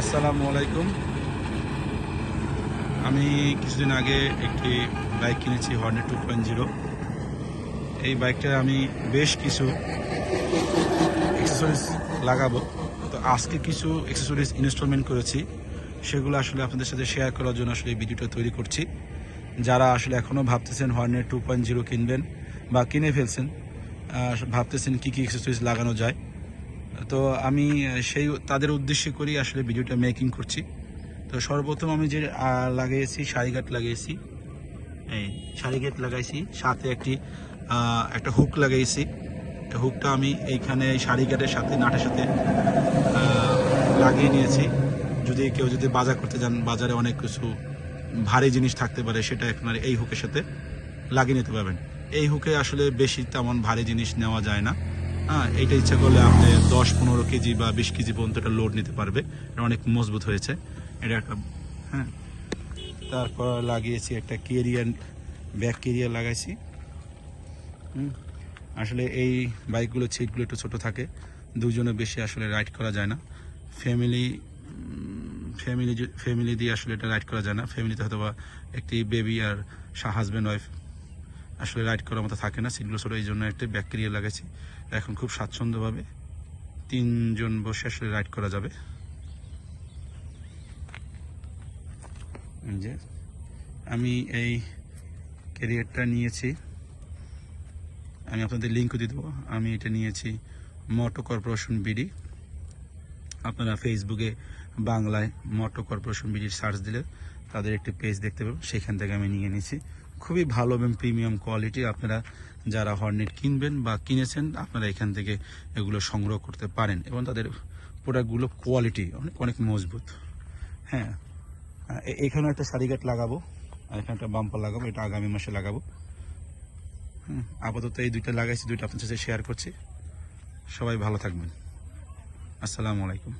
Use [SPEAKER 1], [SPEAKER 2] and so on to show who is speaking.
[SPEAKER 1] আসসালামু আলাইকুম। আমি কিছুদিন আগে একটি বাইক কিনেছি হর্নেট টু পয়েন্ট জিরো এই বাইকটা আমি বেশ কিছু এক্সেসরিজ লাগাবো। তো আজকে কিছু এক্সেসরিজ ইনস্টলমেন্ট করেছি। সেগুলো আসলে আপনাদের সাথে শেয়ার করার জন্য আসলে এই ভিডিওটা তৈরি করছি। যারা আসলে এখনও ভাবতেছেন হর্নেট টু পয়েন্ট জিরো কিনবেন বা কিনে ফেলছেন ভাবতেছেন কী কী এক্সেসরিজ লাগানো যায় তো আমি সেই তাদের উদ্দেশ্যে করি আসলে ভিডিওটা মেকিং করছি। তো সর্বপ্রথম আমি যে লাগিয়েছি শাড়িঘাট লাগিয়েছি এই শাড়িঘাট লাগাইছি, সাথে একটি একটা হুক লাগাইছি। এই হুকটা আমি এইখানে এই শাড়িঘাটের সাথে, নাটের সাথে লাগিয়ে নিয়েছি। যদি কেউ যদি বাজার করতে যান, বাজারে অনেক কিছু ভারী জিনিস থাকতে পারে, সেটা আপনার এই হুকের সাথে লাগিয়ে নিতে পারবেন। এই হুকে আসলে বেশি তেমন ভারী জিনিস নেওয়া যায় না। হ্যাঁ এইটা ইচ্ছা করলে আপনি দশ পনেরো কেজি বা বিশ কেজি পর্যন্ত এটা লোড নিতে পারবে। এটা অনেক মজবুত হয়েছে। এটা একটা হ্যাঁ। তারপর লাগিয়েছি একটা কেরিয়ার ব্যাক কেরিয়ার লাগাইছি। আসলে এই বাইকগুলো সিটগুলো একটু ছোটো থাকে। দুজনে বেশি আসলে রাইড করা যায় না। ফ্যামিলি ফ্যামিলি ফ্যামিলি দিয়ে আসলে এটা রাইড করা যায় না। ফ্যামিলিতে হয়তো বা একটি বেবি আর হাজব্যান্ড ওয়াইফ আসলে রাইড করার মতো থাকে না সিটগুলো ছোটো এই জন্য একটা ব্যাক কেরিয়ার লাগাইছি। এখন খুব স্বাচ্ছন্দ্যভাবে তিনজন বসে আসলে রাইড করা যাবে। যে, আমি এই ক্যারিয়ারটা নিয়েছি। আমি আপনাদের লিঙ্কও দিয়ে দেবো। আমি এটা নিয়েছি মটো কর্পোরেশন বিডি। আপনারা ফেসবুকে বাংলায় মটো কর্পোরেশন বিডির সার্চ দিলে তাদের একটি পেজ দেখতে পাবেন। সেখান থেকে আমি নিয়ে নিয়েছি। খুবই ভালো এবং প্রিমিয়াম কোয়ালিটি আপনারা যারা হর্নেট কিনবেন বা কিনেছেন আপনারা এখান থেকে এগুলো সংগ্রহ করতে পারেন এবং তাদের প্রোডাক্টগুলো কোয়ালিটি অনেক অনেক মজবুত। হ্যাঁ এ- এখানে একটা শাড়িঘাট লাগাবো আর এখানে একটা বাম্পার লাগাবো এটা আগামী মাসে লাগাবো। হুম, আপাতত এই দুইটা লাগাইছি দুইটা আপনার সাথে শেয়ার করছি। সবাই ভালো থাকবেন। আসসালামু আলাইকুম।